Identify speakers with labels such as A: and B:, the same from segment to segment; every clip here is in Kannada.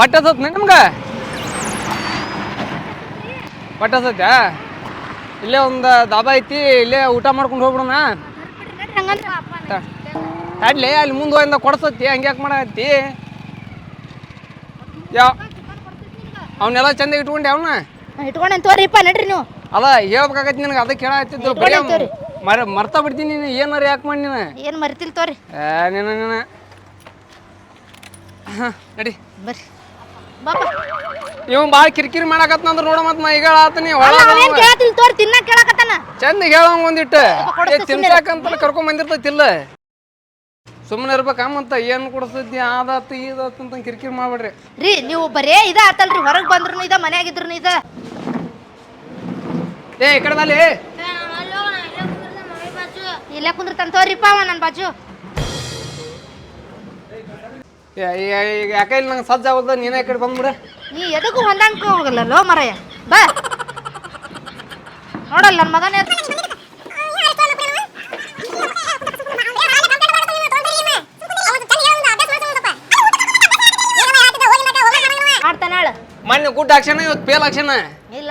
A: ಹೊಟ್ಟೆ ಸತ್ನ ನಿಮ್ಗೆ? ಹೊಟ್ಟೆ ಸತ್ಯ ಇಲ್ಲೇ ಒಂದು ದಾಬಾ ಐತಿ ಇಲ್ಲೇ ಊಟ ಮಾಡ್ಕೊಂಡು ಹೋಗ್ಬಿಡೋಣ. ತಡ್ಲಿ ಅಲ್ಲಿ ಮುಂದೆ ಹೋಯಿಂದ ಕೊಡ್ಸತ್ತಿ ಹಂಗ್ಯಾಕೆ ಮಾಡತ್ತಿ ಯಾವ ಅವನ್ನೆಲ್ಲ ಚಂದ ಇಟ್ಕೊಂಡೆ ಅವನ್ನ
B: ಇಟ್ಕೊಂಡೆ ತೋರಿಪ್ಪ ನಡ್ರಿ ನೀವು.
A: ಅಲ್ಲ ಹೇಳ್ಬೇಕಾಗತ್ತೆ ನಿನಗೆ ಅದಕ್ಕೆ ಹೇಳತ್ತಿದ್ದು ಬರೀ ಮರ ಮರ್ತಾ ಬಿಡ್ತೀನಿ ನೀನು ಏನಾರ ಯಾಕೆ ಮಾಡಿ ನೀನು?
B: ಏನು ಮರಿತಿಲ್ ತೋರಿ.
A: ನೀನು ನೀನು. ಹಾಂ ನಡಿ.
B: ಬರ್ರಿ. ಬಾಪ.
A: ಇವ್ ಬಾಳ ಕಿರಿಕಿರಿ ಮಾಡಕತ್ನಂದ್ರ ನೋಡ ಮತ್ ನಾ ಈಗ ಆತನಿ ಹೊಳ
B: ಅಲ್ಲ ಅವೇನ್ ಕೇಳತಿಲ್ ತೋರಿ ತಿನ್ನ ಕೇಳಕತ್ತಾನ.
A: ಚಂದ ಹೇಳಂಗ್ ಒಂದಿಟ್ಟು. ತಿನ್ಸಾಕಂತ ಕರ್ಕೊಂಡ್ ಬಂದಿರ್ತೈತಿಲ್ಲ ಸುಮ್ಮನೆ ಇರ್ಬೇಕ ಮತ್ತ ಏನ್ ಕೊಡಿಸ್ತೈತಿ ಆದಾತ ಇದಾತ ಅಂತ ಕಿರಿಕಿರಿ ಮಾಡ್ಬೇಡ್ರಿ.
B: ರೀ ನೀವು ಬರೇ ಇದ ಆತಲ್ರಿ ಹೊರಗ್ ಬಂದ್ರು ಇದ ಮನೆಯಾಗಿದ್ರು ಇದ.
A: ಏ ಈ ಕಡೆ ಬಾಲಿ.
B: ಇಲ್ಲೇ ಕುಂದ್ರತಾನ ತೋರಿಪ್ಪ ಅವ ನನ್ ಬಾಜು.
A: ಯಾಕ ಇಲ್ಲಿ ನಂಗೆ ಸಜ್ಜ ಆಗೋದ ನೀನೇ ಕಡೆ ಬಂದ್ಬಿಡ.
B: ನೀ ಎದಕ್ಕೂ ಹೊಂದಾಣಿಕೆ ಹೋಗಲ್ಲ ಲೋ ಮರಯ್ಯ ಬಾ. ನೋಡಲ್ಲ ನನ್ನ ಮಗನೇ ಮಾಡ್ತಾನ ಹೇಳ
A: ಮೊನ್ನೆ ಗುಡ್ ಹಾಕ್ಸಣ ಇವತ್ತು ಪೇಲ್ ಹಾಕ್ಸಣ
B: ಇಲ್ಲ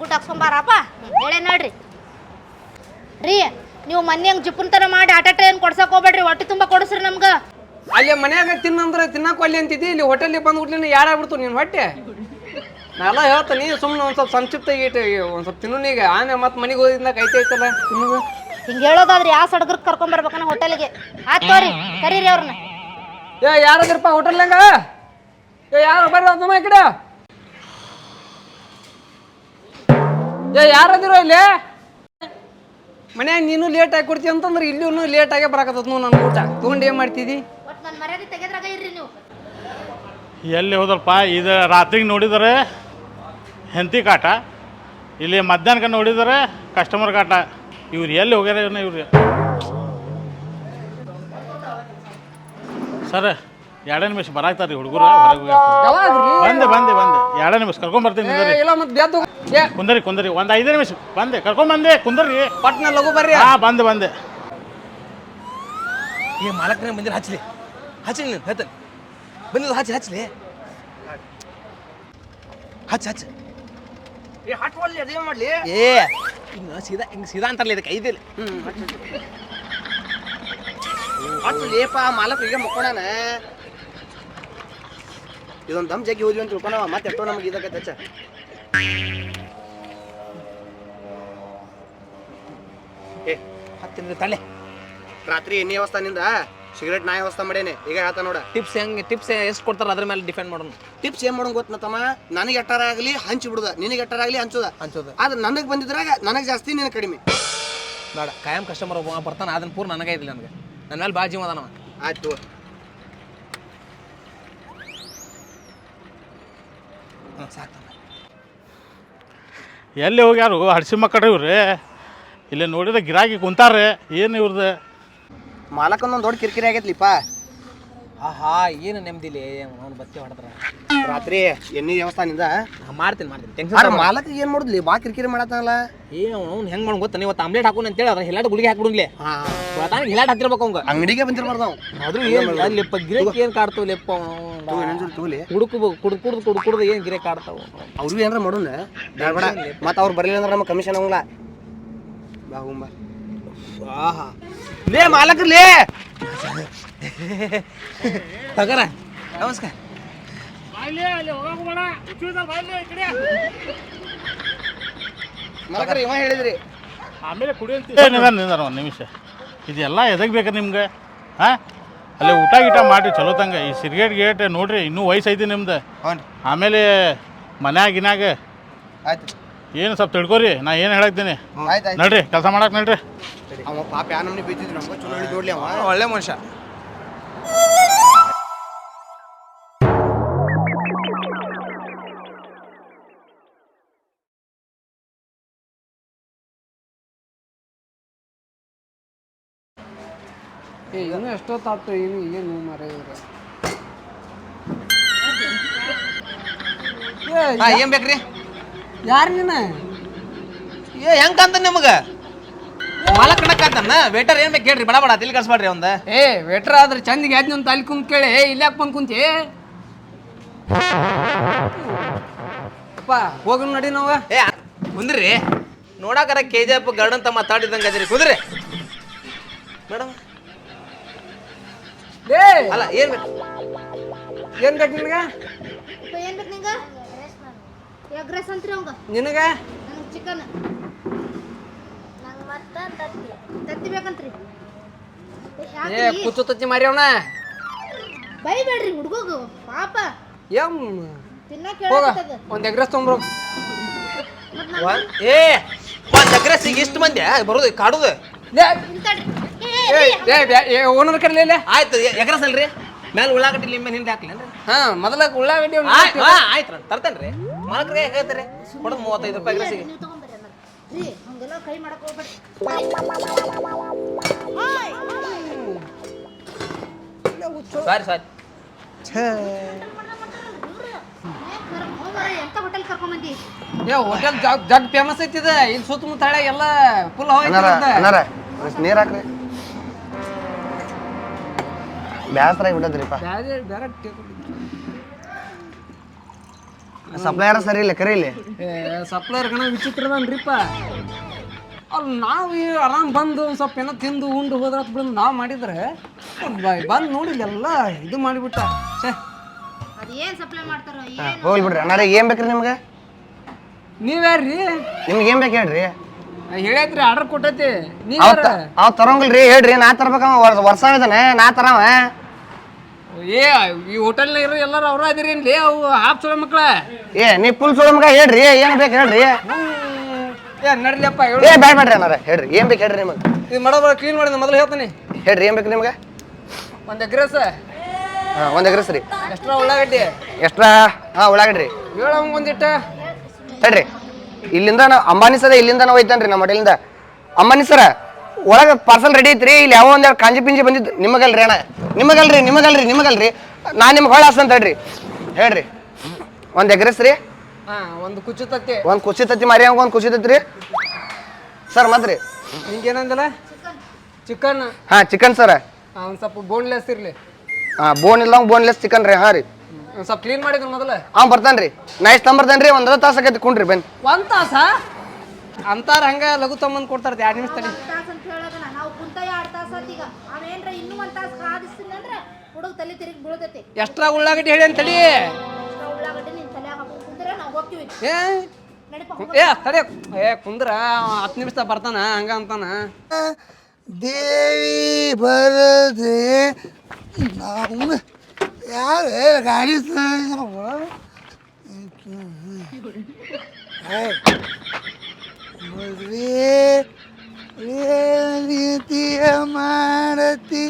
B: ಗುಡ್ ಹಾಕ್ಸ್ಕೊಂಬಾರಪ್ಪ ಹೇಳೇ ನೋಡ್ರಿ. ರೀ ನೀವು ಮೊನ್ನೆ ಹಂಗೆ ಜಿಪ್ಪುನ್ ಮಾಡಿ ಆಟ ಏನ್ ಕೊಡ್ಸಕ್ ಹೋಗ್ಬೇಡ್ರಿ ಹೊಟ್ಟೆ ತುಂಬ ಕೊಡಿಸ್ರಿ ನಮ್ಗ.
A: ಅಲ್ಲಿ ಮನ್ಯಾಗ ತಿನ್ನಂದ್ರೆ ತಿನ್ನಕ್ಕೆ ಅಲ್ಲಿ ಅಂತಿದ್ದಿ ಇಲ್ಲಿ ಹೋಟೆಲಿಗೆ ಯಾರು ಯಾರಾಗ್ಬಿಡ್ತು ನೀನು ಹೊಟ್ಟೆ? ನಾನೆಲ್ಲ ಹೇಳ್ತೀನಿ ಸುಮ್ಮನೆ ಒಂದು ಸ್ವಲ್ಪ ಸಂಕ್ಷಿಪ್ತ ಇಟ್ಟು ಒಂದು ಸ್ವಲ್ಪ ತಿನ್ನು ಈಗ ಆಮೇಲೆ ಮತ್ತೆ ಮನೆಗೆ ಹೋದಿಂದ ಕೈತೆ ಐತಲ್ಲ ತಿನ್ನೋದು.
B: ಹಿಂಗೆ ಹೇಳೋದಾದ್ರೆ ಯಾವ ಸಡಗರ್ ಕರ್ಕೊಂಡ್ ಬರ್ಬೇಕನ್ನ ಹೋಟೆಲ್ಗೆ ಆತ್ ತೋರಿ ಕರೀರಿ ಅವ್ರನ್ನ
A: ಏ ಯಾರದಿರಪ್ಪ ಹೋಟೆಲ್ನಾಗ ಏ ಯಾರು ಬರ್ರಿ ಈ ಕಡೆ? ಏ ಯಾರದಿರೋ ಇಲ್ಲಿ? ಮನ್ಯಾಗ ನೀನು ಲೇಟ್ ಆಗಿ ಕೊಡ್ತೀವಿ ಅಂತಂದ್ರೆ ಇಲ್ಲೂ ಲೇಟ್ ಆಗೇ ಬರಾಕತ್ತದ ನಾನು ನನ್ನ ಊಟ. ತೊಗೊಂಡು ಏನು ಮಾಡ್ತಿದ್ದಿ
B: ನನ್ನ ಮರ್ಯಾದೆ ತೆಗೆದ್ರಾಗ ಇರ್ರಿ ನೀವು.
C: ಎಲ್ಲಿ ಹೋದಲ್ಪ ಇದು ರಾತ್ರಿಗೆ ನೋಡಿದರೆ ಹೆಂತಿ ಕಾಟ ಇಲ್ಲಿ ಮಧ್ಯಾಹ್ನಕ್ಕೆ ನೋಡಿದರೆ ಕಸ್ಟಮರ್ ಕಾಟ ಇವ್ರು ಎಲ್ಲಿ ಹೋಗ್ಯಾರ ಇವ್ರನ್ನ ಇವ್ರು. ಸರ್ ಎರಡೇ ನಿಮಿಷ ಹುಡುಗರು ಹೊರಗೆ ಹೋಗ್ಯಾರ.
A: ಯಾವಾಗ್ರಿ?
C: ಬಂದೆ ಬಂದೆ ಬಂದೆ. ಎರಡೇ ನಿಮಿಷ ಕರ್ಕೊಂಡ್ ಬರ್ತೀನಿ
A: ಇಲ್ಲ ಮತ್ತೆ ಬ್ಯಾದ್ದು
C: ಕುಂದರಿ ಕುಂದರಿ. ಒಂದು ಐದೇ ನಿಮಿಷ ಬಂದೆ. ಕರ್ಕೊಂಡ್ ಬಂದೆ ಕುಂದರಿ.
A: ಪಟ್ನ ಲಘು ಬರ್ರಿ.
C: ಹಾ ಬಂದೆ ಬಂದೆ.
D: ಈ ಮಾಲಕ್ರೆ ಬಂದಿರ ಹಚ್ಚಲಿ ಹಚ್ಚಲಿ ನೀನು ಹೇಳ್ತಾನೆ ಬಂದಿಲ್ಲ ಹಚ್ಚಿ ಹಚ್ಚಲಿ ಹಚ್ಚ ಹಚ್ಚ
A: ಏ ಹಟ್ವಲ್ಲಿ ಅದೇನು ಮಾಡಲಿ
D: ಏ ಹಿಂಗ ಸೀದಾ ಹಿಂಗ ಸೀದಾ ಅಂತಾರಲ್ಲ ಇದಕ್ಕೆ ಐದಿಲ್ಲ ಹಚ್ಚು ಲೇಪ ಮಾಲಕ್ ಈಗ ಮುಕ್ಕೋಣ ಇದೊಂದು ದಮ್ ಜಗ್ಗಿ ಹೋದ್ವಿ ಅಂತ ತಿಳ್ಕೊಳವ ಮತ್ತೆ ಎಷ್ಟೋ ನಮಗೆ ಇದಕ್ಕೆ ಹಚ್ಚ ಏ ಹತ್ತಿನ ತಲೆ ರಾತ್ರಿ ಎಣ್ಣೆ ಅವಸ್ಥಾನಿಂದ ಸಿಗರೇಟ್ ನಾಯಿ ವ್ಯವಸ್ಥೆ ಮಾಡೇನೆ. ಈಗ ಹೇಳ್ತಾ ನೋಡ. ಟಿಪ್ಸ್ ಹೆಂಗೆ ಟಿಪ್ಸ್ ಎಷ್ಟು ಕೊಡ್ತಾರ ಅದ್ರ ಮೇಲೆ ಡಿಪೆಂಡ್ ಮಾಡೋಣ. ಟಿಪ್ಸ್ ಏನ್ ಮಾಡೋಣ ಗೊತ್ತ ತಮ್ಮ? ನನಗೆ ಎಟ್ಟಾರ ಆಗಲಿ ಹಂಚಿ ಬಿಡುದ. ನಿನಗೆ ಎಟ್ಟಾರ ಆಗಲಿ ಹಂಚುದ. ಹಂಚೋದು. ಆದ್ರೆ ನನಗೆ ಬಂದಿದ್ರಾಗ ನನಗೆ ಜಾಸ್ತಿ ನಿನಗೆ ಕಡಿಮೆ. ಬೇಡ ಕಾಯಂ ಕಸ್ಟಮರ್ ಒಬ್ಬ ಬರ್ತಾನ ಅದನ್ನ ಪೂರ್ ನನಗೆ ಇದಿಲ್ಲ ನನಗೆ. ನನ್ನ ಮೇಲೆ ಬಾಜಿ ಜೀವ ಅದಾನವ ಆಯ್ತು
C: ಎಲ್ಲಿ ಹೋಗ್ಯಾರು? ಹಡ್ಸಿ ಮಕ್ಕಳು ಇವ್ರಿ. ಇಲ್ಲಿ ನೋಡಿದ್ರೆ ಗಿರಾಕಿ ಕುಂತಾರೆ ಏನು ಇವ್ರದ್ದು
D: ಮಾಲಕಂದೊಂದು ದೊಡ್ಡ ಕಿರಿಕಿರಿ ಆಗೈತ್ಲಿಪ್ಪ. ಆಹಾ ಏನು ನೆಮ್ಮದಿಲಿ? ಅವ್ನು ಬತ್ತಿ ಹೊಡೆದ್ರ. ರಾತ್ರಿ ಎಣ್ಣೆ ದೇವಸ್ಥಾನದಿಂದ ಮಾಡ್ತೀನಿ ಮಾಡ್ತೀನಿ. ಟೆನ್ಷನ್ ಮಾಲಕ ಏನು ಮಾಡುದ್ಲಿ? ಬಾ ಕಿರಿಕಿರಿ ಮಾಡತ್ತಲ್ಲ
E: ಏನು ಅವ್ನು ಹೆಂಗ್ ಮಾಡೋಣ ಗೊತ್ತ? ನೀವು ಆಮ್ಲೆಟ್ ಹಾಕೋಣ ಅಂತೇಳಿ ಅದ್ರ ಹಿಲಾಟ್ ಗುಳಿಗೆ ಹಾಕ್ಬಿಡ್ಲಿ ತಾನು ಹಿಲಾಟ್ ಹತ್ತಿರ್ಬೇಕು ಅವಂಗ
D: ಅಂಗಡಿಗೆ ಬಂದಿರ್ಬಾರ್ದು ಅವ್ನು.
E: ಆದ್ರೂ ಏನ್ ಲೆಪ್ಪ ಗಿರಕ್ ಏನ್ ಕಾಡ್ತಾವ ಲೆಪ್ಪ
D: ತೂಲಿ
E: ಕುಡುಕು ಕುಡ್ ಕುಡ್ದು ಕುಡ್ ಕುಡ್ದು ಏನ್ ಗಿರಕ್ ಕಾಡ್ತಾವ
D: ಅವ್ರಿಗೂ ಏನಾರ ಮಾಡೋಣ. ಬೇಡ ಮತ್ತೆ ಅವ್ರು ಬರಲಿಲ್ಲ ಅಂದ್ರೆ ನಮ್ಮ ಕಮಿಷನ್ ಅವಂಗ್ಲ ಬಾ ಹೋಗುಂಬ ಆಹಾ. ಲೇ ಮಾಲಕ ಲೇ. ತಗರ. ನಮಸ್ಕಾರ. ಮಾಲಕರು ಇವ ಹೇಳಿದ್ರಿ.
C: ಆಮೇಲೆ ಕುಡಿಯಂತ ಒಂದು ನಿಮಿಷ. ಇದೆಲ್ಲ ಎದಕ್ಕೆ ಬೇಕು ನಿಮ್ಗೆ? ಹಾಂ? ಅಲ್ಲೇ ಊಟ ಗೀಟ ಮಾಡಿ ಚಲೋ ತಂಗ. ಈ ಸಿರ್ಗೇಟ್ ಗೇಟ್ ನೋಡ್ರಿ ಇನ್ನೂ ವಯಸ್ಸು ಐತಿ ನಿಮ್ದು ಆಮೇಲೆ ಮನ್ಯಾಗ ಗಿನ್ಯಾಗ.
D: ಆಯ್ತು
C: ಏನು ಸ್ವಲ್ಪ ತಿಳ್ಕೊರಿ ನಾ ಏನು ಹೇಳಕ್ತೀನಿ
D: ಆಯ್ತು ಆಯ್ತು.
C: ನಡ್ರಿ ಕೆಲಸ ಮಾಡಕ್ಕೆ ನಡ್ರಿ.
D: ಅವ ಪಾಪ ಯಾ ನಮ್ನಿ ಬೀತಿದ್ರು ನಮ್ಗೆ ಚುನಾವಣೆ ದೊಡ್ಲಿ ನೋಡ್ಲಿ ಅವ ಒಳ್ಳೆ ಮನುಷ್ಯ.
A: ಏ ಇನ್ನೂ ಎಷ್ಟೊತ್ತಾತು ಏನು ಏನು ಮರೆ ಇವ್ರು?
D: ಹಾ ಏನ್ ಬೇಕ್ರಿ?
A: ಯಾರು ನೀನು?
D: ಏ ಹೆಂಗ್ ನಿಮಗೆ ನಿಮಗ? ಮಾಲಕ್ ಕಣಕ್ಕಾತನ ವೇಟರ್ ಏನ್ ಬೇಕು ಕೇಳ್ರಿ ಬಡ ಬಡ ತಿಳಿ ಕರ್ಸ್ಬೇಡ್ರಿ ಒಂದ
A: ಏ ವೆಟ್ರ ಆದ್ರೆ ಚಂದಿಗೆ ಯಾವ್ದು ಅಂತ ತಲೆ ಕುಂತ್ ಕೇಳಿ. ಇಲ್ಲಿ ಯಾಕೆ ಬಂದ್ ಕುಂತಿ? ಅಪ್ಪ ಹೋಗಿ ನಡಿ ನಾವ.
E: ಏ ಕುಂದ್ರಿ. ನೋಡಾಕರ ಕೆ ಜಿ ಎಫ್ ಗರ್ಡನ್ ತ ಮಾತಾಡಿದಂಗೆ ಅದ್ರಿ. ಕುಂದ್ರಿ. ಮೇಡಮ್ ಅಲ್ಲ ಏನ್ ಬೇಕು?
A: ಏನ್ ಬೇಕು ನಿನಗ?
B: ಏನ್ ಬೇಕು ನಿಂಗ ಎಗ್ ರೈಸ್ ಅಂತ್ರಿ ಅವಂಗ?
A: ನಿನಗ?
B: ಚಿಕನ್ ಮತ್ತೆ ತತ್ತಿ. ತತ್ತಿ ಬೇಕಂತ್ರಿ.
A: ಏ ಕುಚ್ಚು ತಚ್ಚಿ ಮಾರಿ ಅವನ.
B: ಬೈಬೇಡ್ರಿ ಹುಡ್ಗೋಗು ಪಾಪ.
A: ಎಂ
B: ತಿನ್ನಕ್
A: ಹೋಗ ಒಂದ್ ಎಗ್ರೆಸ್
E: ತೊಂಬ್ರು. ಏ ಒಂದ್ ಅಗ್ರೆಸಿಗೆ ಇಷ್ಟು ಮಂದಿ ಬರೋದು ಕಾಡುದು.
A: ಓನರ್ ಕಡೆ ಇಲ್ಲೇ.
E: ಆಯ್ತು ಎಗ್ರೆಸ್ ಅಲ್ರಿ. ಮೇಲೆ ಉಳ್ಳಾಗಡ್ಡಿ ನಿಮ್ಮ ಹಿಂದೆ ಹಾಕ್ಲೇನ್ರಿ
A: ಹಾ ಮೊದಲ ಉಳ್ಳಾಗಡ್ಡಿ
E: ಆಯ್ತು ತರ್ತೇನ್ರಿ. ಮಲಕ್ರಿ ಹೇಳ್ತಾರೆ. ಕೊಡೋದು ಮೂವತ್ತೈದು ರೂಪಾಯಿ
B: ಅನ್ನಾರ ರೀ ಹಂಗೆಲ್ಲ ಕೈ ಮಾಡಕ್ ಹೋಗ್ಬೇಡ್ರಿ
E: ಸಾರಿ ಸಾರಿ.
B: ಎಂತ ಹೋಟೆಲ್ ಕರ್ಕೊಂಬಂದಿ
A: ಏ ಹೋಟೆಲ್ ಜಗ್ ಜಗ್ ಫೇಮಸ್ ಐತಿ ಇದು ಇಲ್ಲಿ ಎಲ್ಲ ಫುಲ್
D: ಅನ್ನಾರ ಅನ್ನಾರ ನೀರ್ ಹಾಕ್ರಿ. ಬ್ಯಾಸರ ಬಿಡದ್ರಿಪ್ಪ
A: ಬ್ಯಾರೆ ಬ್ಯಾರೆ
D: ಸಪ್ಲೈಯರ್ ಸರಿ ಇಲ್ಲ ಕರೀಲಿ
A: ಸಪ್ಲೈಯರ್ ಕಣ ವಿಚಿತ್ರ ಅದಾನ್ರಿಪ್ಪ ಅಲ್ಲಿ ನಾವು ಈ ಆರಾಮ್ ಬಂದು ಒಂದು ಸ್ವಲ್ಪ ಏನೋ ತಿಂದು ಉಂಡು ಹೋದ್ರೆ ಬಿಡೋದು ನಾವು ಮಾಡಿದ್ರೆ ಬಂದು ನೋಡಿ ಎಲ್ಲ ಇದು ಮಾಡಿಬಿಟ್ಟ. ಛೇ.
B: ಅದೇನ್ ಸಪ್ಲೈ ಮಾಡ್ತಾರೋ ಏನ್.
D: ಹೋಗ್ಲಿ ಬಿಡ್ರಿ. ಏನ್ ಬೇಕ್ರಿ ನಿಮ್ಗೆ?
A: ನೀವ್ಯಾರ್ರಿ?
D: ನಿಮ್ಗೆ ಏನ್ ಬೇಕು ಹೇಳ್ರಿ.
A: ಹೇಳೈತ್ರಿ ಆರ್ಡರ್ ಕೊಟ್ಟೈತಿ.
D: ಅವ್
A: ನೀವ್ಯಾರ
D: ಅವ್ ತರಂಗಿಲ್ರಿ ಹೇಳ್ರಿ. ನಾ ತರ್ಬೇಕ ವರ್ಷ ಇದಾನೆ ನಾ ತರವ.
A: ಏ ಈ ಹೋಟೆಲ್ನಾಗ ಇರೋ ಎಲ್ಲರೂ ಅವ್ರ ಅದಿರೇನ್ಲಿ? ಅವು ಹಾಫ್ ಚಲೋ ಮಕ್ಳ.
D: ಏ ನೀ ಫುಲ್ ಸುಳ ಮಗ ಹೇಳ್ರಿ. ಏನು ಬೇಕು ಹೇಳ್ರಿ?
A: ಏ ನಡ್ಲಿಯಪ್ಪ ಹೇಳು.
D: ಏ ಬ್ಯಾಡ ಬೇಡ್ರಿ ಅನ್ನಾರ. ಹೇಳ್ರಿ ಏನು ಬೇಕು ಹೇಳ್ರಿ ನಿಮಗೆ?
A: ಇದು ಮಾಡೋಬರ ಕ್ಲೀನ್ ಮಾಡಿದ ಮೊದಲು ಹೇಳ್ತೀನಿ.
D: ಹೇಳ್ರಿ ಏನು ಬೇಕು ನಿಮ್ಗೆ?
A: ಒಂದು ಎಗ್ರೆಸ್.
D: ಹಾಂ ಒಂದು ಎಗ್ರೆಸ್ ರೀ.
A: ಎಕ್ಸ್ಟ್ರಾ ಉಳ್ಳಾಗಡ್ಡಿ.
D: ಎಷ್ಟ್ರ ಹಾಂ ಉಳ್ಳಾಗಡ್ಡಿ.
A: ಹೇಳಂಗ್ ಒಂದಿಟ್ಟ
D: ಹೇಳ್ರಿ ಇಲ್ಲಿಂದ ನಾ ಅಂಬಾನಿ ಸರ ಇಲ್ಲಿಂದ ನಾವು ಹೋಯ್ತಾನ್ರಿ ನಮ್ಮ ಹೋಟೆಲಿಂದ ಅಂಬಾನಿ ಸರ ಒಳಗೆ ಪಾರ್ಸಲ್ ರೆಡಿ ಐತ್ರಿ ಇಲ್ಲಿ ಯಾವ ಒಂದೆರಡು ಕಾಂಜಿ ಪಿಂಜಿ ಬಂದಿದ್ದು ನಿಮಗಲ್ರಿ ಅಣ್ಣ. ನಿಮಗಲ್ರಿ ನಿಮಗಲ್ರಿ ನಿಮಗಲ್ರಿ. ನಾ ನಿಮ್ಗೆ ಹೊಳ ಅಂತ ಹೇಳ್ರಿ. ಹೇಳ್ರಿ. ಒಂದು ಎಗ್ರೆಸ್ ರೀ
A: ಒಂದು ಕುಚ್ಚು ತತ್ತಿ.
D: ಒಂದು ಕುಸಿ ತತ್ತಿ ಮಾರಿ ಹಂಗೆ ಒಂದು ಕುಸಿ ತತ್ತಿ ಸರ್ ಮತ್ತೆ
A: ನಿಂಗೇನಂದಿಲ್ಲ? ಚಿಕನ್.
D: ಹಾಂ ಚಿಕನ್ ಸರ್.
A: ಒಂದು ಸ್ವಲ್ಪ ಬೋನ್ಲೆಸ್ ಇರಲಿ.
D: ಹಾಂ ಬೋನ್ ಇಲ್ಲ ಬೋನ್ಲೆಸ್ ಚಿಕನ್ ರೀ ಹಾಂ ರೀ.
A: ಸ್ವಲ್ಪ ಕ್ಲೀನ್ ಮಾಡಿದ್ರು ಮೊದಲು.
D: ಹಾಂ ಬರ್ತಾನೆ ರೀ ನೈಸ್ ತಂಬರ್ತಾನೆ ರೀ ಒಂದು ತಾಸು ಆಕೈತಿ ಕುಂಡ್ರಿ ಬನ್ನಿ.
A: ಒಂದ್ ತಾಸ? ಅಂತಾರ ಹಂಗ ಲಘು ತಮ್ಮಂದ್ ಕೊಡ್ತಾರ ಎರಡು ನಿಮಿಷ ತಡಿ.
B: ತಾಸ ಅಂತ ಹೇಳೋದನ ನಾವು ಕುಂತ ಎರಡ್ ತಾಸ ಆತೀಗ ಅವೇನ್ರ ಇನ್ನೂ ಒಂದ್ ತಾಸ ಕಾದಿಸ್ತೀನಿ ಅಂದ್ರ ಹುಡುಗ ತಲೆ ತಿರುಗಿ ಬೀಳ್ತೈತಿ.
A: ಎಷ್ಟ್ರಾ ಉಳ್ಳಾಗಡ್ಡಿ ಹೇಳಿ ಅಂತಡಿ
B: ಎಷ್ಟ್ರ ಉಳ್ಳಾಗಡ್ಡಿ ನಿನ್ ತಲೆ ಹಾಕೊಂಡು ಕುಂದ್ರೆ ನಾವು ಹೋಗ್ತೀವಿ.
A: ಏ
B: ನಡಿಪ
A: ಏ ತಡಿ. ಏ ಕುಂದ್ರ ಹತ್ತು ನಿಮಿಷ ಬರ್ತಾನ ಹಂಗ ಅಂತಾನ.
F: ದೇವಿ ಬರದೆ. ನಾವು ಯಾರು ಗಾಡಿ ಮದುವೆ ರೀತಿಯ ಮಾಡತಿ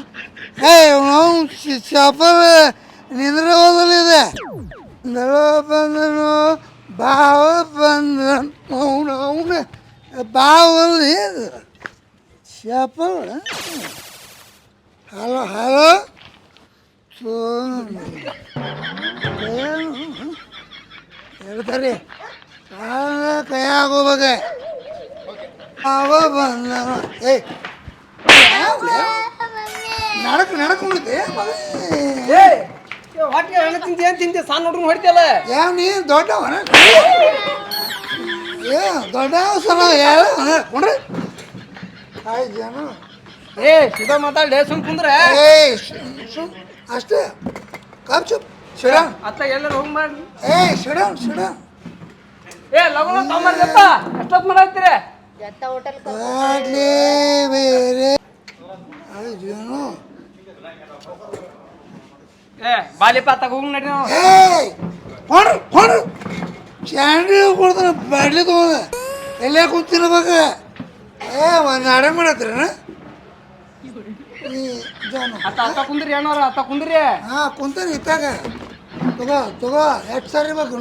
F: ಹೇ ನಾವು ಚಪಲ್ ನಿಂದ್ರೋದಲ್ಲಿದೆ ನರೋ ಬಂದನು ಬಾವ ಬಂದನು ಅವನು ಅವನು ಬಾವಲ್ಲಿ ಚಪಲ್ ಹಲೋ ಹಲೋ ಹೇಳ್ತಾರೆ ಕೈಯಾಗೋವಾಗ ಅವ ಬಂದ. ಏ ನಡಕ್ ನಡಕ್ ಮುಡ್ದೆ
A: ಏ ಹೊಟ್ಟೆ ಹಣ್ಣು ತಿಂತಿ ಏನು ತಿಂತಿ ಸಣ್ಣ ಹುಡುಗನ ಹೊಡಿತಿಯಲ್ಲ?
F: ಯಾವ ನೀ ದೊಡ್ಡವನ ಏ ದೊಡ್ಡವ ಸಲ ಯಾವ ಕೊಡ್ರಿ ಆಯ್ತು ಜನ.
A: ಏ ಸಿದ ಮಾತಾಡ್ಲಿ ಸುಮ್ ಕುಂದ್ರೆ.
F: ಏ ಸುಮ್ ಅಷ್ಟೇ. ಕಾಪ್ ಚುಪ್. ಸಿಡ
A: ಅತ್ತ ಎಲ್ಲರೂ ಹೋಗ್ ಮಾಡಿ
F: ಏ ಸಿಡ ಸಿಡ
A: ಏ ಲಗುನ ತಗೊಂಬರ್ಲಪ್ಪ ಎಷ್ಟೊತ್ತು
B: ಹೋಟೆಲ್
F: ಬಾಟ್ಲಿ ಬೇರೆ. ಅದು ಜೀವನ
A: ಏ ಬಾಲಿಪ ತಗೊಂಡ್ ನಡಿ ನಾವು.
F: ಏಯ್ ಹೊಡ್ರಿ ಹೊಡ್ರಿ ಚಾಂಡಿ ಕೊಡ್ತಾನೆ ಬಾಟ್ಲಿ ತಗೊಂಡ. ಎಲ್ಲೇ ಕೂತಿರ್ಬೇಕು ಏ ಒಂದು ಅಡೆ ಜನ.
A: ಅತ್ತ ಅತ್ತ ಕುಂದ್ರಿ ಏನಾರ ಅತ್ತ ಕುಂದ್ರಿ.
F: ಹಾಂ ಕುಂತಾನೆ ಇತ್ತಾಗ. ತಗೋ ತಗೋ ಎಷ್ಟು ಸಾರಿ ಬೇಕು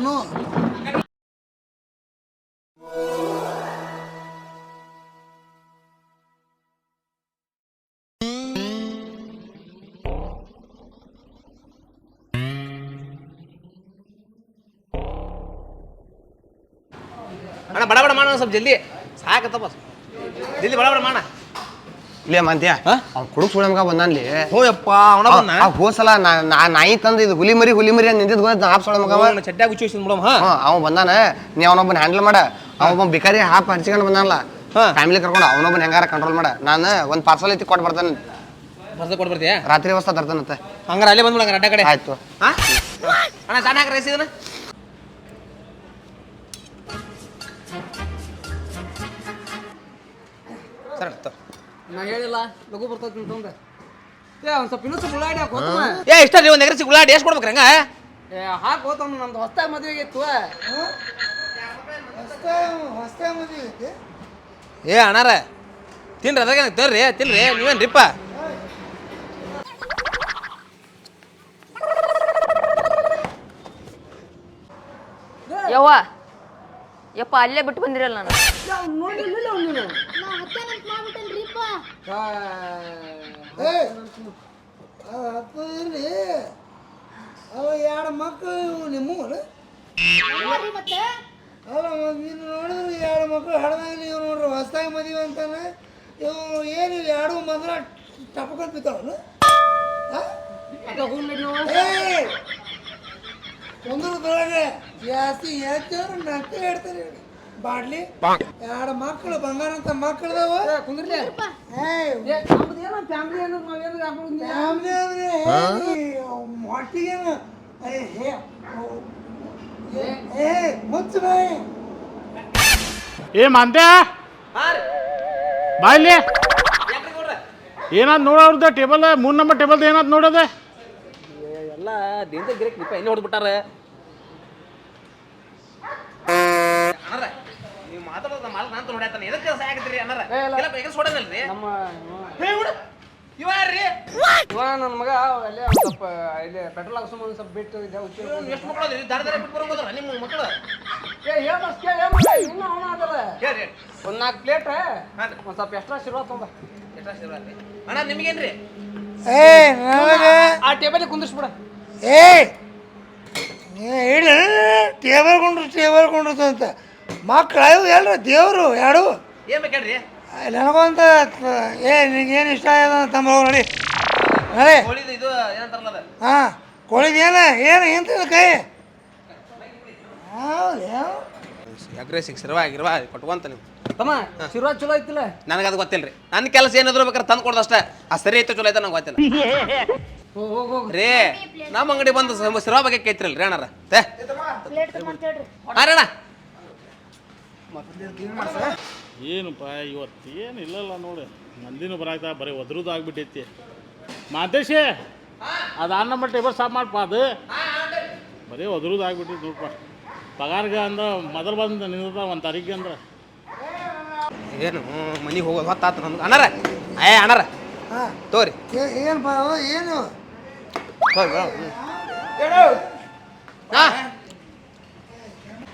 E: ಮಾಡೋಣ ಸ್ವಲ್ಪ ಜಲ್ದಿ. ಸಾಕತ್ತಪ್ಪ ಜಲ್ದಿ ಬಡ ಬಡ ಮಾಡ.
D: ಇಲ್ಲೇ ಮಂತ್ಯ ಅವ್ನು ಕುಡುಕ್ ಸುಳ ಮಗ ಬಂದಾನ್ಲಿ.
E: ಹೋಯಪ್ಪ ಅವನ ಬಂದ
D: ಆ ಹೋಸಲ ನಾ ನಾ- ನಾಯಿ ತಂದು ಇದು ಹುಲಿ ಮರಿ ಹುಲಿ ಮರಿ ಅಂತ ನಿಂತಿದ್ ಗೊತ್ತ ಆಪ್ ಸೊಳ ಮಗ ಅವ.
E: ಚಡ್ಡಾಗ ಉಚ್ಚಿ ಬಿಡಮ್ ಹಾ.
D: ಹ್ಞೂ ಅವ ಬಂದಾನ. ನೀ ಅವನೊಬ್ಬನ ಹ್ಯಾಂಡಲ್ ಮಾಡ. ಅವನೊಬ್ಬ ಬಿಕಾರಿ ಹಾಪ್ ಹಂಚ್ಕೊಂಡು ಬಂದಾನಲ್ಲ.
E: ಹಾ.
D: ಫ್ಯಾಮಿಲಿ ಕರ್ಕೊಂಡು ಅವನೊಬ್ಬನ ಹೆಂಗಾರ ಕಂಟ್ರೋಲ್ ಮಾಡ. ನಾನು ಒಂದು ಪಾರ್ಸಲ್ ಐತಿ ಕೊಟ್ಟು ಬರ್ತಾನೆ.
E: ಬರ್ದ ಕೊಡ್ ಬರ್ತೀಯಾ?
D: ರಾತ್ರಿ ವಸ್ತಾ ತರ್ತಾನಂತೆ.
E: ಹಂಗಾರ ಅಲ್ಲೇ ಬಂದ್ಬಿಡ ಹಂಗಾರ ಅಡ್ಡ ಕಡೆ.
D: ಆಯ್ತು.
E: ಹಾ? ಅಣ್ಣ ದಾನ ಹಾಕ್ರಿ ರೈಸ್ ಇದನ್ನ. ಸರ್ ತೊ.
A: ನಾ ಹೇಳಿಲ್ಲ ಲಘು ಬರ್ತೈತಿ ಅಂತಂದ ಏ ಒಂದು ಸ್ವಲ್ಪ ಇನ್ನೂ ಸ್ವಲ್ಪ ಉಳ್ಳಾಡಿ ಹಾಕ್ ಹೋತಮ್ಮ.
E: ಏ ಇಷ್ಟ ರೀ ಒಂದು ಎಕರೆ ಸಿಗುಲಾಡಿ ಎಷ್ಟು ಕೊಡ್ಬೇಕ್ರಿ ಹಂಗ?
A: ಏ ಹಾಕ್ ಹೋತಮ್ಮ ನಮ್ದು ಹೊಸ್ದಾಗ
F: ಹೊಸ್ತಾಗ ಮದುವೆ ಐತಿ
E: ಏ ಅಣ್ಣಾರ ತಿನ್ರಿ ಅದ್ರಾಗ ತರ್ರಿ ತಿನ್ರಿ ನೀವೇನ್ರಿಪ್ಪ
G: ಯವ್ವ ಯಪ್ಪ ಅಲ್ಲೇ ಬಿಟ್ಟು ಬಂದಿರಲ್ಲ ನಾನು.
A: ನೋಡಿಲ್ಲ ನೀನು
F: ಇರ್ಲಿ. ಅವ ಎರಡು ಮಕ್ಕಳು ನಿಮ್ಮೂರು?
B: ಮತ್ತೆ?
F: ಅಲ್ಲ ನೀನು ನೋಡಿದ್ರೆ ಎರಡು ಮಕ್ಕಳು ಹಡ್ದಾಗಲಿ ಇವ್ರು ನೋಡ್ರಿ ಹೊಸ್ದಾಗಿ ಮದುವೆ ಅಂತಾನೆ. ಇವು ಏನು ಎರಡು ಮೊದಲ ಟಪಕೊಂಡು ಬಿತ್ತವನು ಕುಂದ್ರದೊಳಗೆ ಜಾಸ್ತಿ ಹೇಳ್ತೇವ್ರು ನಕ್ಕ ಹೇಳ್ತಾರೆ ಬಾಡ್ಲಿ? ಎರಡು ಮಕ್ಕಳು ಬಂಗಾರ ಅಂತ ಮಕ್ಕಳದವ?
A: ಕುಂದ್ರಲಿ. ಫ್ಯಾಮಿಲಿ
F: ಅಂದ್ರೆ ಮೊಟ್ಟಿಗೇನು ಏ ಹೇ ಏ ಮುಚ್ಚು ಬಾಯಿ.
C: ಏ ಮಾಂತ್ಯ ಬಾಯ್ಲಿ. ಏನಾದ್ ನೋಡೋರ್ದ ಟೇಬಲ್ ಮೂರ್ ನಂಬರ್ ಟೇಬಲ್ ಏನಾದ್ ನೋಡೋದೆ?
E: ಎಲ್ಲ ದಿನ ಗಿರಕ್ ನಿಪ್ಪ ಎಲ್ಲಿ ಹೊಡೆದ್ಬಿಟ್ಟಾರ ನೀವು ಮಾತಾಡೋದು ಮಾಲ್ ನಾನು ನೋಡ್ಯಾತಾನೆ ಎದಕ್ಕೆ ಕೆಲಸ ಆಗತ್ರಿ ಅನ್ನಾರ?
A: ಏ, ಇಲ್ಲ.
E: ಇಲ್ಲ ಬೇಗ
A: ನಮ್ಮ
E: ಹೇ ಹುಡು. ಇವ ಯಾರ್ರಿ?
A: ಇವ ನನ್ನ ಮಗ ಅಲ್ಲೇ ಒಂದ್ ಸ್ವಲ್ಪ ಇಲ್ಲಿ ಪೆಟ್ರೋಲ್ ಹಾಕ್ಸೋ ಒಂದ್ ಸ್ವಲ್ಪ ಬಿಟ್ಟು ಇದೆ ಹುಚ್ಚು.
E: ಎಷ್ಟು ಮಕ್ಕಳು ಅದ್ರಿ ದಾರ ದಾರ ಬಿಟ್ಟು ಬರೋಂಗೋದ್ರ ನಿಮ್ಮ ಮಕ್ಕಳು
A: ಏ ಹೇಳ್ ಕೇಳಿ ಕೇಳ್ ಏನ್? ಇನ್ನು ಅವನ ಅದಲ್ಲ
E: ಹೇಳ್ರಿ
A: ಒಂದ್ ನಾಲ್ಕು ಪ್ಲೇಟ್
E: ಹಾಂ
A: ಒಂದ್ ಸ್ವಲ್ಪ ಎಕ್ಸ್ಟ್ರಾ ಶಿರ್ವ ತೊಂಬ
E: ಎಷ್ಟು ಆಶೀರ್ವಾದ ಅಣ್ಣ ನಿಮ್ಗೇನ್ರಿ?
F: ಏ ನನಗೆ
A: ಆ ಟೇಬಲ್ ಕುಂದಿಸ್ಬಿಡ
F: ಏ ಹೇಳ ಟೇಬಲ್ ಕೊಂಡ್ರು ಟೇಬಲ್ ಕೊಂಡ್ರು ಅಂತ. ಮಕ್ಕಳು ಎಲ್ರು ದೇವರು ಯಾರು?
E: ಏನ್ ಬೇಕೇನ್ರಿ
F: ಏ ಏನು ಇಷ್ಟ ಆಯ್ತು ತಮ್ಮ ಹೋಗಿ ನೋಡಿ. ನಡಿ.
E: ಕೋಳಿದು ಇದು ಏನಂತಾರಲ್ಲ ಅದ?
F: ಹಾಂ ಕೋಳಿದ ಏನ? ಏನು ಕೈ? ಹೌದು
E: ಆಗಿರವ ಕೊಟ್ಕೊಂತ ನೀವು.
A: ತಮ್ಮ ಶಿರ್ವ ಚಲೋ ಐತಿಲ್ಲ?
E: ನನಗೆ ಅದು ಗೊತ್ತಿಲ್ರಿ. ನನ್ನ ಕೆಲಸ ಏನಾದ್ರು ಬೇಕಾದ್ರೆ ತಂದು ಕೊಡ್ದು ಅಷ್ಟೇ. ಆ ಸರಿ ಐತೆ ಚಲೋ ಐತೆ ನಂಗೆ ಗೊತ್ತಿಲ್ಲ.
A: ಹೋಗ್ ಹೋಗ್ ಹೋಗ್.
E: ರೇ ನಮ್ಮ ಅಂಗಡಿ ಬಂದು ಸಿರ್ವಾ ಸಿರಾ ಬಗ್ಗೆ ಕೇಳ್ತಿರಲ್ರಿ ರೀ ಅಣ್ಣಾರ. ತೇ. ಅಣ್ಣ
C: ಏನಪ್ಪ ಇವತ್ತು ಏನು ಇಲ್ಲಲ್ಲ ನೋಡಿ. ಮಂದಿನೂ ಬರಾಯ್ತಾ ಬರೀ ಒದ್ರದ್ದು ಆಗ್ಬಿಟ್ಟೈತಿ ಮಾತೇಶಿ ಅದು ಅನ್ನ ಮಟ್ಟ ಟೇಬಲ್ ಸಾಫ್ ಮಾಡಪ್ಪ ಅದು. ಬರೀ ಒದ್ರದ್ದು ಆಗ್ಬಿಟ್ಟೈತಿ ನೋಡಪ್ಪ ಪಗಾರ್ಗೆ ಅಂದ್ರೆ ಮೊದಲು ಬಂದ ನಿಂದ ಒಂದು ತಾರೀಕಿಗೆ ಅಂದ್ರೆ.
E: ಏನು ಮನೆಗೆ ಹೋಗೋದು ಹೊತ್ತಾತ ನಮ್ಗೆ. ಅಣ್ಣರ? ಏ ಅಣ್ಣರ?
F: ಹಾಂ.
E: ತೋರಿ.
F: ಏನು? ಬಾ. ಏನು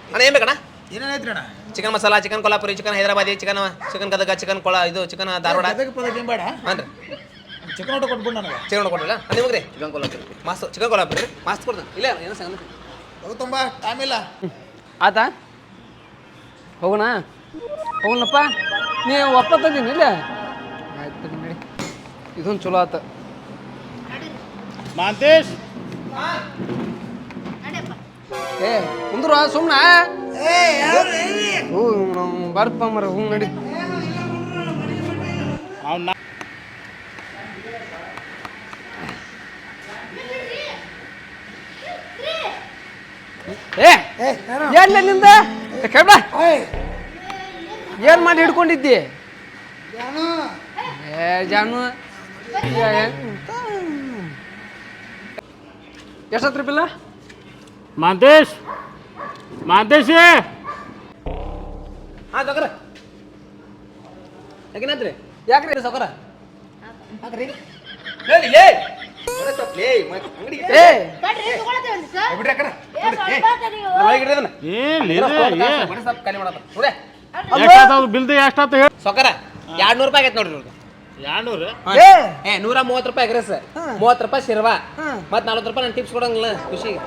E: ಅಣ್ಣ ಏನು ಬೇಕಣ್ಣ?
H: ಏನೇನೈತ್ರಿ ಅಣ್ಣ?
E: Chicken masala chicken Kolhapuri chicken Hyderabadi chicken chicken Gadag chicken ಕೊಳ ಇದು ಚಿಕನ್ ಧಾರವಾಡ.
H: ಗದಗ ಪದಕ ಏನ್ ಬೇಡ?
E: ಹಾಂ ರೀ
H: ಚಿಕನ್ ಊಟ ಕೊಟ್ಬಿಡು ನನಗೆ.
E: ಚಿಕನ್ ಕೊಟ್ಟಿಲ್ಲ ನಿಮಗೆ ರೀ? ಚಿಕನ್ ಕೊಲ್ಲಾಪುರಿ. ಮಸ್ತ್ ಚಿಕನ್ ಕೊಲ್ಹಾಪುರಿ ರೀ? ಮಸ್ತ್ ಕೊಡ್ತಾನೆ. ಇಲ್ಲ ಏನೋ ಸಂಗತಿ?
H: ಅದು ತುಂಬ ಟೈಮ್ ಇಲ್ಲ.
A: ಆತ? ಹೋಗೋಣ? ಹೋಗೋಣಪ್ಪ. ನೀ ಒಪ್ಪತ್ತಂದೀನಿ ಇಲ್ಲ? ಆಯ್ತು ನಡಿ. ಇದೊಂದು ಚಲೋ ಆತ.
C: ಮಾಂತೇಶ್!
A: ಏ ಕುಂದ್ರ ಸುಮ್ಮನ ಹ್ಞೂ ಬರ್ಪ ಮರ ಹ್ಞೂ ನಿಂದ ಕೇಳ ಏನು ಮಾಡಿ ಹಿಡ್ಕೊಂಡಿದ್ದಿ ಏ ಜಾನು ಎಷ್ಟತ್ರ ಬಿಲ್ಲ
C: ಮಾಂತೇಶ್ ಮಾಂತೇಶಿ
E: ಹಾ ಸೌಕರ ಯಾಕೆನಾದ್ರಿ
A: ಯಾಕ್ರಿ ಸೌಕರ
E: ಹಾಕ್ರಿ. ಹೇಳಿ ಲೇ
C: ಬಿಲ್ದು
E: ಸೌಕರ ಎರಡು ನೂರು ರೂಪಾಯಿ ಆಗೈತೆ ನೋಡ್ರಿ ನೂರ ಮೂವತ್ತು ರೂಪಾಯಿ ಎಗ್ರೆಸ್ ಮೂವತ್ತು ರೂಪಾಯಿ ಶಿರ್ವಾ. ಮತ್ ನಲ್ವತ್ತು ರೂಪಾಯಿ ನಾನು ಟಿಪ್ಸ್ ಕೊಡಂಗಿಲ್ಲ ಖುಷಿಗೆ.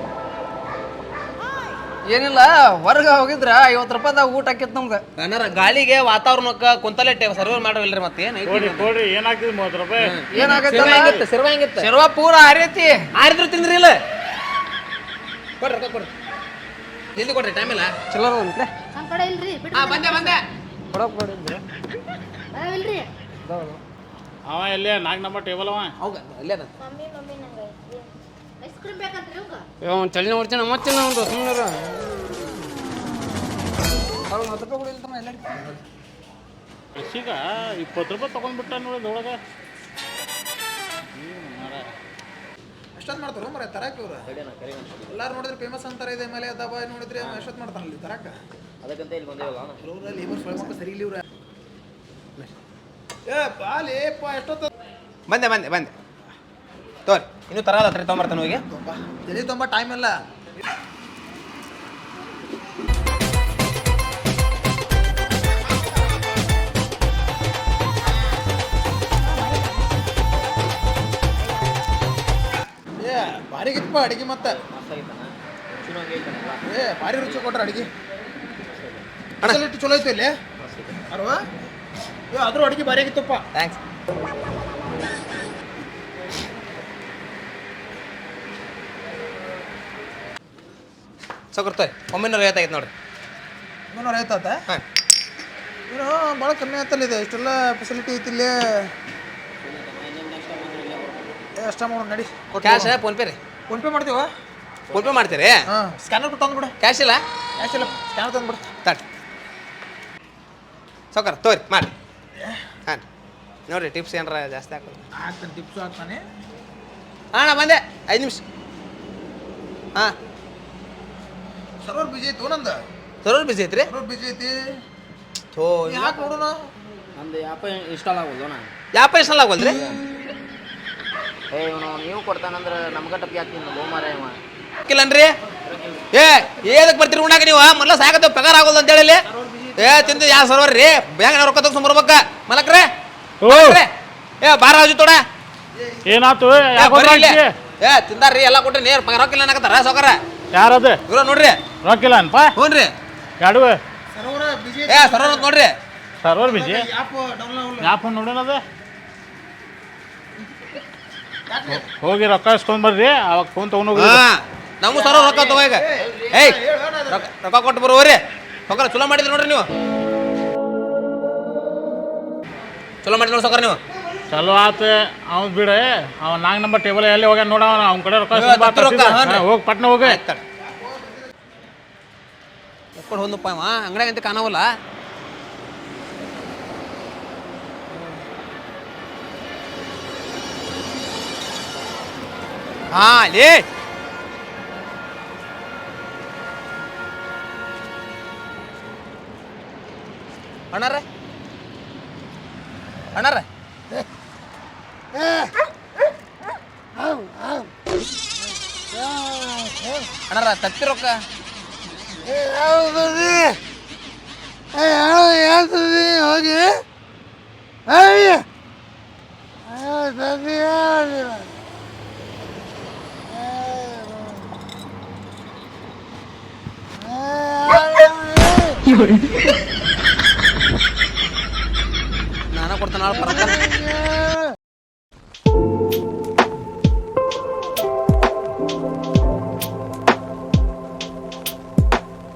A: ಏನಿಲ್ಲ ಹೊರಗೆ ಹೋಗಿದ್ರ ಐವತ್ತು ರೂಪಾಯಿದಾಗ ಊಟ ಆಕಿತ್ತು ನಮ್ಗೆ.
E: ಏನಾರ ಗಾಳಿಗೆ ವಾತಾವರಣಕ್ಕೆ ಕುಂತಲೆ ಸರ್ವರ್ ಮಾಡವಿಲ್ರಿ ಮತ್ತೆ ಏನು
C: ಕೊಡ್ರಿ ಕೊಡ್ರಿ ಏನಾಗ್ತದೆ ಮೂವತ್ತು ರೂಪಾಯಿ?
A: ಏನಾಗತ್ತೆ
E: ಸರ್ವ ಹೆಂಗಿತ್ತು
A: ಪೂರ ಹರಿಯತಿ
E: ಆರಿದ್ರು ತಿಂದ್ರಿ ಇಲ್ಲ? ಕೊಡ್ರಿ ರೊಕ್ಕ ಕೊಡ್ರಿ. ಜಲ್ದಿ ಕೊಡ್ರಿ ಟೈಮ್ ಇಲ್ಲ.
A: ಚಲೋ ಅಂತ್ಲೆ?
B: ನಮ್ಮ ಕಡೆ ಇಲ್ರಿ ಬಿಟ್ಟು
E: ಹಾ ಬಂದೆ ಬಂದೆ.
A: ಕೊಡಕ್ ಕೊಡಿದ್ರೆ
B: ಬರವಿಲ್ರಿ.
C: ಅವ ಎಲ್ಲೇ ನಾಲ್ಕು ನಂಬರ್ ಟೇಬಲ್ ಅವ?
E: ಹೌದ ಅಲ್ಲೇ ಅದ.
B: ಮಮ್ಮಿ ಮಮ್ಮಿ ನಂಗೆ ಐಸ್ ಕ್ರೀಮ್ ಬೇಕಂತ ಇವಂಗ?
A: ಚಳಿ ಚಳಿನ ಹೊಡ್ತೀನಿ ಮತ್ತೆ ಒಂದು ಸುಮ್ಮನೆ ಅವ್ರು ಹತ್ತು ರೂಪಾಯಿ ಕೊಡಿಲ್ಲ ಎಲ್ಲ
C: ಈಗ ಇಪ್ಪತ್ತು ರೂಪಾಯಿ ತೊಗೊಂಡ್ಬಿಟ್ಟ ನೋಡಿ ಒಳಗೆ
H: ಎಷ್ಟೊತ್ತು ಮಾಡ್ತಾರ ಮರ ತರಾಕ ಇವ್ರು? ಎಲ್ಲಾರು ನೋಡಿದ್ರೆ ಫೇಮಸ್ ಅಂತಾರೆ ಇದೆ ಮೇಲೆ ದಬ ನೋಡಿದ್ರೆ ಎಷ್ಟೊತ್ತು ಮಾಡ್ತಾರಲ್ಲಿ ತರಾಕ?
E: ಅದಕ್ಕಂತ ಇಲ್ಲಿ ಬಂದೇವಲ್ಲ
H: ಇವ್ರ ಲೇಬರ್ ಸ್ವಯಂ ಸರಿ ಇಲ್ಲ ಇವ್ರ. ಏ ಬಾಲಿ ಪಾ ಎಷ್ಟೊತ್ತು?
E: ಬಂದೆ ಬಂದೆ ಬಂದೆ. ತೋರಿ ಇನ್ನೂ ತರದತ್ರಿ ತೊಗೊಂಬರ್ತಾನೆ ಹೋಗಿ.
H: ತುಂಬ ಜಲ್ದಿ ತುಂಬ ಟೈಮ್ ಇಲ್ಲ. ಗಿತ್ತಪ್ಪ ಅಡಿಗೆ ಮತ್ತೆ. ಏ ಭಾರಿ ರುಚಿ ಕೊಟ್ರ ಅಡಿಗೆ. ಅಣ್ಣ ಚಲೋ ಐತಿ ಇಲ್ಲಿ. ಅರ್ವಾ ಏ ಆದ್ರೂ ಅಡಿಗೆ ಭಾರಿ ಆಗಿತ್ತಪ್ಪ.
E: ಥ್ಯಾಂಕ್ಸ್ ಸೌಕರ್ ತೋರಿ ಒಮ್ಮೆನೂರ ನೋಡಿ
H: ಇನ್ನೂರ ಐವತ್ತು
E: ಹಾಂ.
H: ಏನು ಭಾಳ ಕಮ್ಮಿ ಆಯ್ತಲ್ಲ ಇದು. ಇಷ್ಟೆಲ್ಲ ಫೆಸಿಲಿಟಿ ಐತಿ ಇಲ್ಲಿ. ಎಷ್ಟು ಅಮೌಂಟ್ ನಡಿ.
E: ಕ್ಯಾಶ್ ಫೋನ್ಪೇ ರೀ.
H: ಫೋನ್ ಪೇ ಮಾಡ್ತೀವ?
E: ಫೋನ್ಪೇ ಮಾಡ್ತೀರಿ?
H: ಹಾಂ. ಸ್ಕ್ಯಾನರ್ ತಂದ್ಬಿಡು.
E: ಕ್ಯಾಶ್ ಇಲ್ಲ?
H: ಕ್ಯಾಶ್ ಇಲ್ಲ. ಸ್ಕ್ಯಾನರ್ ತಂದ್ಬಿಡು.
E: ತಟ್ ಸೌಕರ್ ತೋರಿ ಮಾಡಿ ಹಾಂ ನೋಡಿರಿ ಟಿಪ್ಸ್ ಏನಾರ ಜಾಸ್ತಿ ಹಾಕೋದು.
H: ಆಗ್ತಾನೆ ಟಿಪ್ಸು ಹಾಕ್ತಾನೆ.
E: ಹಾಂ ಬಂದೆ. ಐದು ನಿಮಿಷ. ಹಾಂ.
H: ಸರ್ವರ್ ಬಿಜಿ ಐತಿ ನಂದು?
E: ಸರ್ವರ್ ಬಿಜಿ ಐತ್ರಿ?
H: ಸರ್ವರ್ ಬಿಜಿ ಐತಿ.
E: ಥೋ
H: ಯಾಕೆ ನೋಡೋಣ
E: ನಂದು ಯಾಪ ಇನ್ಸ್ಟಾಲ್ ಆಗೋದು ನಾ ಯಾಪ ಇನ್ಸ್ಟಾಲ್ ಆಗೋಲ್ರಿ
G: ಏ ಇವನು ನೀವು ಕೊಡ್ತಾನಂದ್ರೆ ನಮ್ಗೆ ಟಪ್ಪಿ ಹಾಕ್ತೀನಿ ಬಹು ಮಾರ ಇವ.
E: ಹಾಕಿಲ್ಲನ್ರಿ? ಏ ಏದಕ್ಕೆ ಬರ್ತೀರಿ ಉಣ್ಣಾಕ ನೀವು? ಮೊದಲ ಸಾಕತ್ತೆ ಪಗಾರ ಆಗೋದು ಅಂತ ಹೇಳಿ ಏ ತಿಂದು ಯಾವ ಸರ್ವರ್ ರೀ? ಬ್ಯಾಂಕ್ ರೊಕ್ಕ ತಗೊಂಡ್ಬರ್ಬೇಕ ಮಲಕ್ರೆ?
C: ಓ.
E: ಏ ಬಾರ ರಾಜು ತೋಡ.
C: ಏನಾತು?
E: ಏ, ಬರ್ರಿ ಇಲ್ಲಿ.
C: ಹೋದ್ರಾಕಿ?
E: ಏ ತಿಂದಾರ್ರಿ ಎಲ್ಲ ಕೊಟ್ಟು ನೀರು ಪಗಾರ ರೊಕ್ಕ ಇಲ್ಲ ಅನ್ನಕತ್ತಾರ ಸೌಕರ
C: ಯಾರದು?
E: ಇವ್ರ ನೋಡ್ರಿ.
C: ರೊಕ್ಕಿಲ್ಲ ಅನ್ಪ
E: ಹ್ಞೂ ರೀ
C: ಎರಡು
H: ಸರ್ವರ್ ಬಿಜಿ
E: ಏ ಸರ್ವರ್ ಅಂತ ನೋಡ್ರಿ.
C: Server busy?
H: ಆ್ಯಪ್
C: ನೋಡೋಣದು ಹೋಗಿ ರೊಕ್ಕ ಇಸ್ಕೊಂಡ್ ಬರ್ರಿ ಅವಾಗ ಫೋನ್ ತಗೊಂಡ್ ಹೋಗಿ
E: ನಮಗೂ ಸರ ರೊಕ್ಕ ತಗೋ ಈಗ. ಏಯ್ ರೊಕ್ಕ ರೊಕ್ಕ ಕೊಟ್ಟು ಬರುವರಿ ರೊಕ್ಕ ಚಲೋ ಮಾಡಿದ್ರಿ ನೋಡ್ರಿ ನೀವು. ಚಲೋ ಮಾಡಿ ನೋಡಿ ಸೌಕರ ನೀವು.
C: ಚಲೋ ಆತ ಅವ್ನ್ ಬಿಡ ಅವ ನಾಲ್ಕು ನಂಬರ್ ಟೇಬಲ್ ಎಲ್ಲಿ ಹೋಗ್ಯಾನ ನೋಡ ಅವ್ನ ಕಡೆ ರೊಕ್ಕ
E: ಹೋಗಿ
C: ಇಸ್ಕೊಂಡ್ ಬಾ
E: ರೊಕ್ಕ,
C: ಪಟ್ನ ಹೋಗಿ.
E: ಎಕ್ಕಡ ಹೊಂದಪ್ಪ ಇವ ಅಂಗಡಿಯಾಗ ಅಂತ ಕಾಣವಲ್ಲ. ಹಾ ಲೇ ಅಣ್ಣಾರ ಅಣ್ಣಾರ ಅಣ್ಣಾರ ತತ್ತಿ ರೊಕ್ಕ
F: ಹೋಗಿ
E: ನಾನ ಕೊಡ್ತಾನ